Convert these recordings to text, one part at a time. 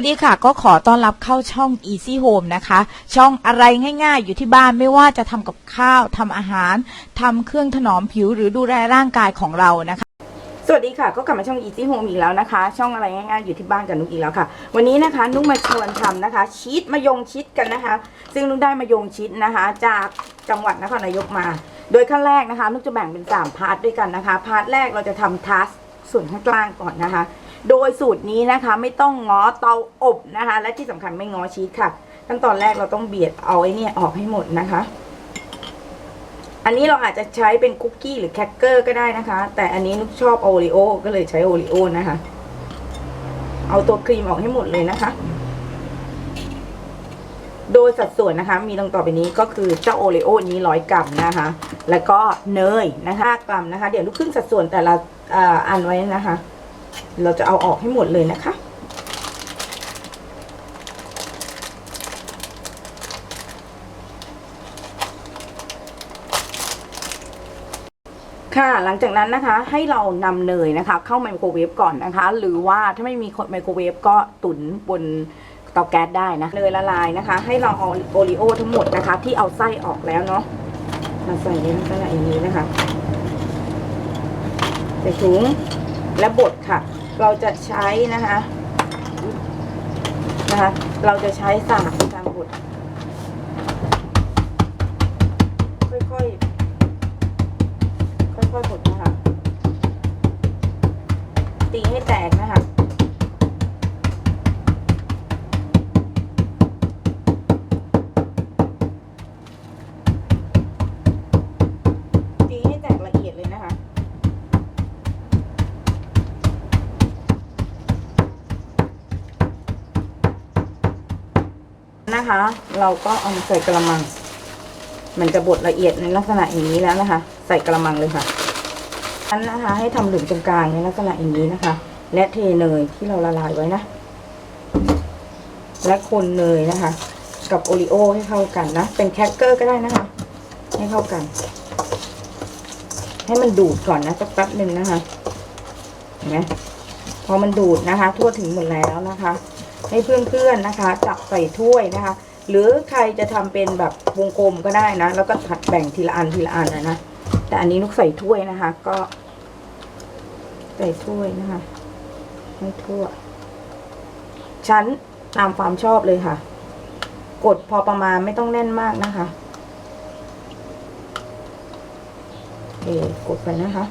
วัสดีค่ะ ก็ขอต้อนรับเข้าช่อง Easy Home นะคะ ช่องอะไรง่ายๆ อยู่ที่บ้านไม่ว่าจะทำกับข้าวทำอาหารทำเครื่องถนอมผิวหรือดูแลร่างกายของเรานะคะ สวัสดีค่ะ ก็กลับมาช่อง Easy Home อีกแล้วนะคะ ช่องอะไรง่ายๆ อยู่ที่บ้านกับนุกอีกแล้วค่ะ วันนี้นะคะ นุกมาชวนทำนะคะ ชีสมะยงชิดกันนะคะ ซึ่งนุกได้มะยงชิดนะคะ จากจังหวัดนครนายกมา โดยขั้นแรกนะคะนุกจะแบ่งเป็น3พาร์ทด้วยกันนะคะ พาร์ทแรกเราจะทำทัสส่วนข้างล่างก่อนนะคะ โดยสูตรนี้นะคะ ไม่ต้องง้อเตาอบนะคะ และที่สำคัญไม่ง้อชีสค่ะ ขั้นตอนแรกเราต้องเบียดเอาไอ้เนี่ยออกให้หมดนะคะ อันนี้เราอาจจะใช้เป็นคุกกี้หรือแครกเกอร์ก็ได้นะคะ แต่อันนี้นุกชอบโอรีโอก็เลยใช้โอรีโอนะคะ เอาตัวครีมออกให้หมดเลยนะคะ โดยสัดส่วนนะคะ มีดังต่อไปนี้ก็คือเจ้าโอรีโอนี้ร้อยกรัมนะคะ แล้วก็เนยนะคะกรัมนะคะ เดี๋ยวลูกขึ้นสัดส่วนแต่ละอ่าอันไว้นะคะ เราจะเอาออกให้หมดเลยนะคะ ค่ะ หลังจากนั้นนะคะให้เรานำเนยนะคะ เข้าไมโครเวฟก่อนนะคะ หรือว่าถ้าไม่มีไมโครเวฟก็ตุ๋นบนเตาแก๊สได้นะเนยละลายนะคะ ให้เราเอาโอริโอทั้งหมดนะคะ ที่เอาไส้ออกแล้วเนาะมาใส่ในลักษณะอย่างนี้นะคะใส่ถุง และบดค่ะ เราจะใช้นะคะนะคะ เราจะใช้สากในการบด นะคะ เราก็เอามาใส่กระมัง มันจะบดละเอียดในลักษณะอย่างนี้แล้วนะคะ ใส่กระมังเลยค่ะอันนะคะ ให้ทำหลุมตรงกลางในลักษณะอย่างนี้นะคะ และเทเนยที่เราละลายไว้นะ และคนเนยนะคะ กับโอริโอให้เข้ากันนะ เป็นแครกเกอร์ก็ได้นะคะ ให้เข้ากัน ให้มันดูดก่อนนะสักแป๊บหนึ่งนะคะเห็นไหมพอมันดูดนะคะ ทั่วถึงหมดแล้วนะคะ ให้เพื่อนๆนะคะ จับใส่ถ้วยนะคะ หรือใครจะทำเป็นแบบวงกลมก็ได้นะ แล้วก็ถัดแบ่งทีละอันทีละอันนะนะแต่อันนี้นุกใส่ถ้วยนะคะ ก็ ใส่ถ้วยนะคะให้ทั่ว ชั้นตามความชอบเลยค่ะ กดพอประมาณไม่ต้องแน่นมากนะคะโอเคกดไปนะคะ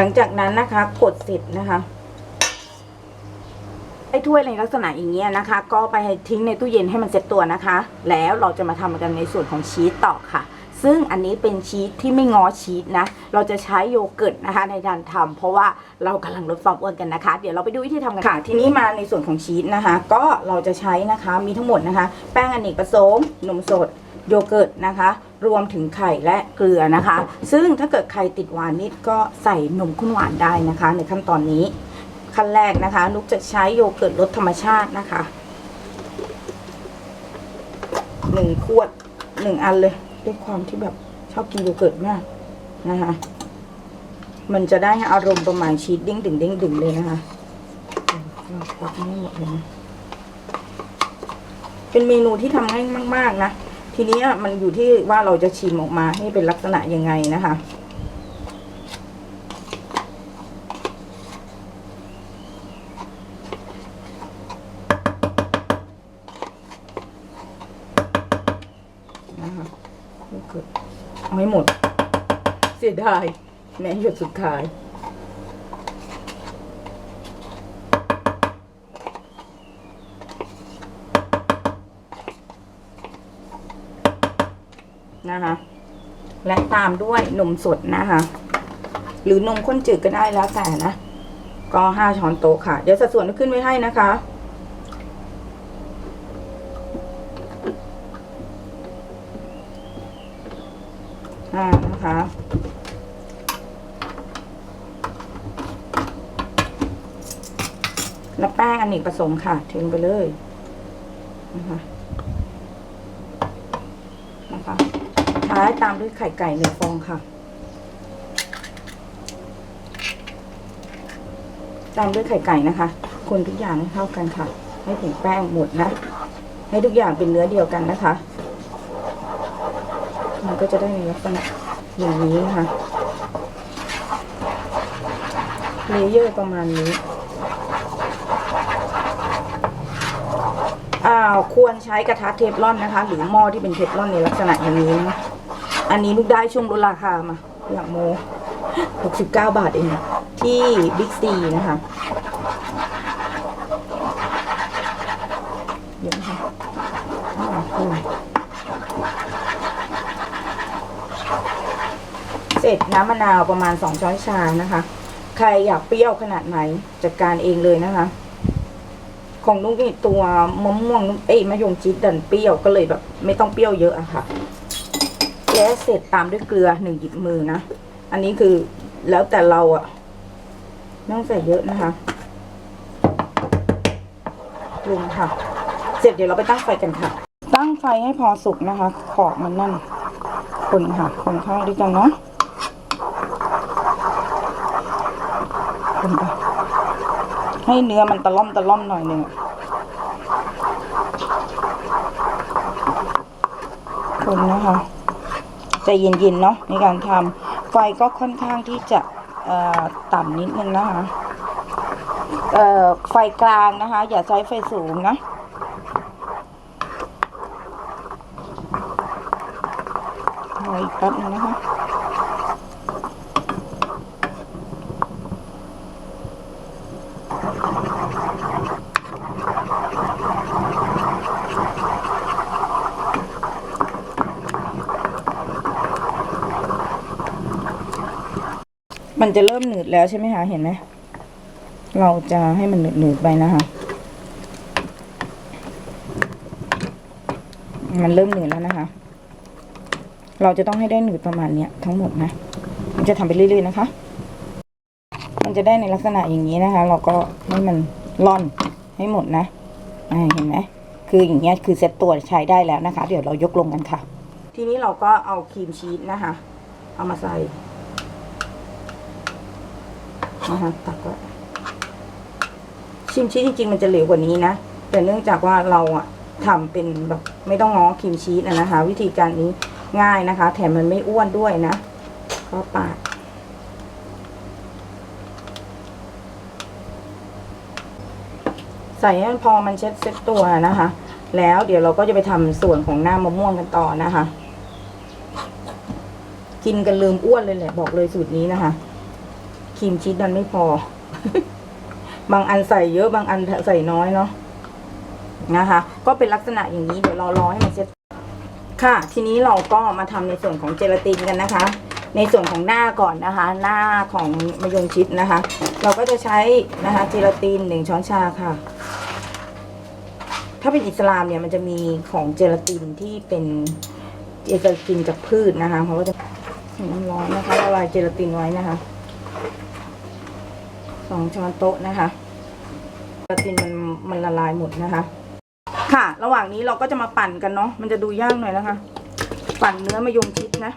หลังจากนั้นนะคะ กดเสร็จนะคะไอ้ถ้วยในลักษณะอย่างเงี้ยนะคะ ก็ไปทิ้งในตู้เย็นให้มันเซ็ตตัวนะคะ แล้วเราจะมาทำกันในส่วนของชีสต่อค่ะ ซึ่งอันนี้เป็นชีสที่ไม่ง้อชีสนะ เราจะใช้โยเกิร์ตนะคะในการทำเพราะว่าเรากำลังลดความอ้วนกันนะคะ เดี๋ยวเราไปดูวิธีทำกันค่ะ ทีนี้มาในส่วนของชีสนะคะ ก็เราจะใช้นะคะมีทั้งหมดนะคะ แป้งอเนกประสงค์นมสดโยเกิร์ตนะคะ รวมถึงไข่และเกลือนะคะ ซึ่งถ้าเกิดใครติดหวานนิดก็ใส่นมข้นหวานได้นะคะ ในขั้นตอนนี้ ขั้นแรกนะคะ นุกจะใช้โยเกิร์ตรสธรรมชาตินะคะหนึ่งขวดหนึ่งอันเลยด้วยความที่แบบชอบกินโยเกิร์ตมากนะคะ มันจะได้อารมณ์ประมาณชีสเด้งดึงเด้งดึงเลยนะคะปักไม่หมดเลยนะเป็นเมนูที่ทำง่ายมาก ๆ นะ ทีนี้มันอยู่ที่ว่าเราจะชิมออกมาให้เป็นลักษณะยังไงนะคะนะคะเกิร์ตเอาให้หมด เสียดายแม้หยดสุดท้าย นะคะ และตามด้วยนมสดนะคะ หรือนมข้นจืดก็ได้แล้วแต่นะ ก็ห้าช้อนโต๊ะค่ะ เดี๋ยวสัดส่วนขึ้นไว้ให้นะคะห้านะคะแล้วแป้งอันนี้ผสมค่ะเทลงไปเลยนะคะนะคะ ท้ายตามด้วยไข่ไก่หนึ่งฟองค่ะ ตามด้วยไข่ไก่นะคะ คนทุกอย่างให้เข้ากันค่ะ ให้ถึงแป้งหมดนะ ให้ทุกอย่างเป็นเนื้อเดียวกันนะคะ มันก็จะได้ในลักษณะอย่างนี้นะคะเลเยอร์ประมาณนี้อ่าควรใช้กระทะเทฟลอนนะคะ หรือหม้อที่เป็นเทฟลอนในลักษณะอย่างนี้นะ อันนี้ลูกได้ช่วงลดราคามาอย่างโม 69 บาทเอง ที่บิ๊กซีนะคะเดี๋ยวนะคะอ่าอืมเสร็จน้ำมะนาวประมาณ 2 ช้อนชานะคะ ใครอยากเปรี้ยวขนาดไหนจัดการเองเลยนะคะ ของนุ๊กนี่ตัวมะม่วงเอ้ยมะยงชิดดันเปรี้ยวก็เลยแบบ ไม่ต้องเปรี้ยวเยอะอะค่ะ ล้วเสร็จตามด้วยเกลือหนึ่งหยิบมือนะ อันนี้คือแล้วแต่เราอะไม่ต้องใส่เยอะนะคะปรุงค่ะ เสร็จเดี๋ยวเราไปตั้งไฟกันค่ะ ตั้งไฟให้พอสุกนะคะ ขอบมันนั่น คนค่ะ คนเข้าด้วยกันเนาะคนไปให้เนื้อมันตะล่อมตะล่อมหน่อยหนึ่งคนนะคะ ใจเย็นๆเนาะในการทำไฟก็ค่อนข้างที่จะต่ำนิดนึงนะคะไฟกลางนะคะ อย่าใช้ไฟสูงนะรออีกแป๊บนึงนะคะ มันจะเริ่มหนืดแล้วใช่ไหมคะเห็นไหมเราจะให้มันหนืดๆไปนะคะ มันเริ่มหนืดแล้วนะคะ เราจะต้องให้ได้หนืดประมาณเนี้ยทั้งหมดนะ มันจะทำไปเรื่อยๆนะคะ มันจะได้ในลักษณะอย่างนี้นะคะ เราก็ให้มันร่อนให้หมดนะเห็นไหมคืออย่างเงี้ยคือเซ็ตตัวใช้ได้แล้วนะคะ เดี๋ยวเรายกลงกันค่ะ ทีนี้เราก็เอาครีมชีสนะคะ เอามาใส่ นะคะตักไว้ครีมชีสจริง ๆ มันจะเหลวกว่านี้นะ แต่เนื่องจากว่าเราอะทำเป็นแบบไม่ต้องง้อครีมชีสอะนะคะ วิธีการนี้ง่ายนะคะ แถมมันไม่อ้วนด้วยนะก็ปาดใส่ให้พอมันเช็ดเซ็ตตัวนะคะ แล้วเดี๋ยวเราก็จะไปทำส่วนของหน้ามะม่วงกันต่อนะคะ กินกันลืมอ้วนเลยแหละบอกเลยสูตรนี้นะคะ ครีมชีสดันไม่พอ บางอันใส่เยอะ บางอันใส่น้อยเนาะนะคะ ก็เป็นลักษณะอย่างนี้เดี๋ยวเรารอให้มันเช็ดค่ะ ทีนี้เราก็มาทำในส่วนของเจลาตินกันนะคะ ในส่วนของหน้าก่อนนะคะ หน้าของมะยงชิดนะคะ เราก็จะใช้นะคะเจลาตินหนึ่งช้อนชาค่ะ ถ้าเป็นอิสลามเนี่ยมันจะมีของเจลาตินที่เป็นเจลาตินจากพืชนะคะเขาก็จะน้ำร้อนนะคะละลายเจลาตินไว้นะคะ สองช้อนโต๊ะนะคะเจลาตินมันมันละลายหมดนะคะ ค่ะ ระหว่างนี้เราก็จะมาปั่นกันเนาะมันจะดูยากหน่อยนะคะ ปั่นเนื้อมะยงชิดนะ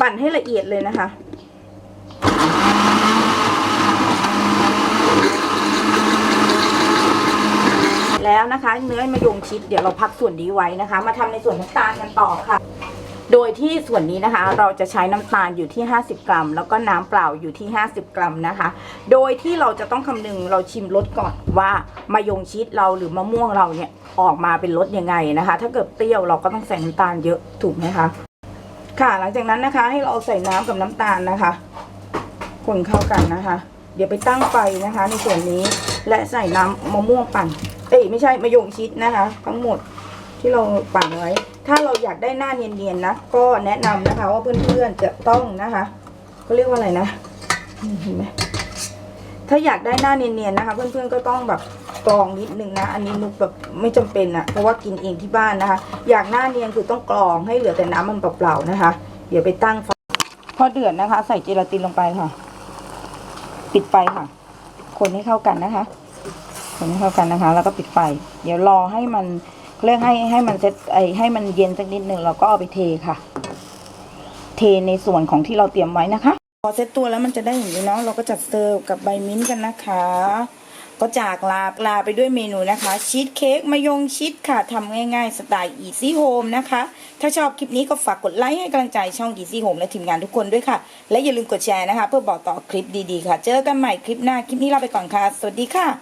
ปั่นให้ละเอียดเลยนะคะ แล้วนะคะ เนื้อมะยงชิดเดี๋ยวเราพักส่วนนี้ไว้นะคะ มาทำในส่วนน้ำตาลกันต่อค่ะ โดยที่ส่วนนี้นะคะเราจะใช้น้ำตาลอยู่ที่ 50 กรัม แล้วก็น้ำเปล่าอยู่ที่ 50 กรัมนะคะ โดยที่เราจะต้องคำนึงเราชิมรสก่อนว่ามายงชิดเราหรือมะม่วงเราเนี่ยออกมาเป็นรสยังไงนะคะ ถ้าเกิดเปรี้ยวเราก็ต้องใส่น้ำตาลเยอะถูกไหมคะค่ะหลังจากนั้นนะคะให้เราใส่น้ำกับน้ำตาลนะคะ คนเข้ากันนะคะ เดี๋ยวไปตั้งไฟนะคะ ในส่วนนี้ และใส่น้ำมะม่วงปั่น เอ้ยไม่ใช่มะยงชิดนะคะ ทั้งหมดที่เราปั่นไว้ ถ้าเราอยากได้หน้าเนียนๆนะ ก็แนะนำนะคะ ว่าเพื่อนๆจะต้องนะคะเขาเรียกว่าอะไรนะเห็นไหมถ้าอยากได้หน้าเนียนๆนะคะ เพื่อนๆก็ต้องแบบกรองนิดนึงนะ อันนี้นุกแบบไม่จำเป็นอะเพราะว่ากินเองที่บ้านนะคะ อยากหน้าเนียนคือต้องกรองให้เหลือแต่น้ำมันเปล่าๆนะคะ เดี๋ยวไปตั้งไฟพอเดือดนะคะ ใส่เจลาตินลงไปค่ะ ปิดไฟค่ะ คนให้เข้ากันนะคะ คนให้เข้ากันนะคะ แล้วก็ปิดไฟ เดี๋ยวรอให้มันเรียกให้ให้มันเซ็ตไอให้มันเย็นสักนิดหนึ่งเราก็เอาไปเทค่ะ เทในส่วนของที่เราเตรียมไว้นะคะ พอเซ็ตตัวแล้วมันจะได้อย่างนี้เนาะเราก็จัดเสิร์ฟกับใบมิ้นท์กันนะคะ ก็จากลาลาไปด้วยเมนูนะคะชีสเค้กมายงชิดค่ะทำง่ายๆ สไตล์อีซี่โฮมนะคะ ถ้าชอบคลิปนี้ก็ฝากกดไลค์ให้กำลังใจช่องอีซี่โฮมและทีมงานทุกคนด้วยค่ะ และอย่าลืมกดแชร์นะคะ เพื่อบอกต่อคลิปดีๆค่ะ เจอกันใหม่คลิปหน้า คลิปนี้ลาไปก่อนค่ะ สวัสดีค่ะ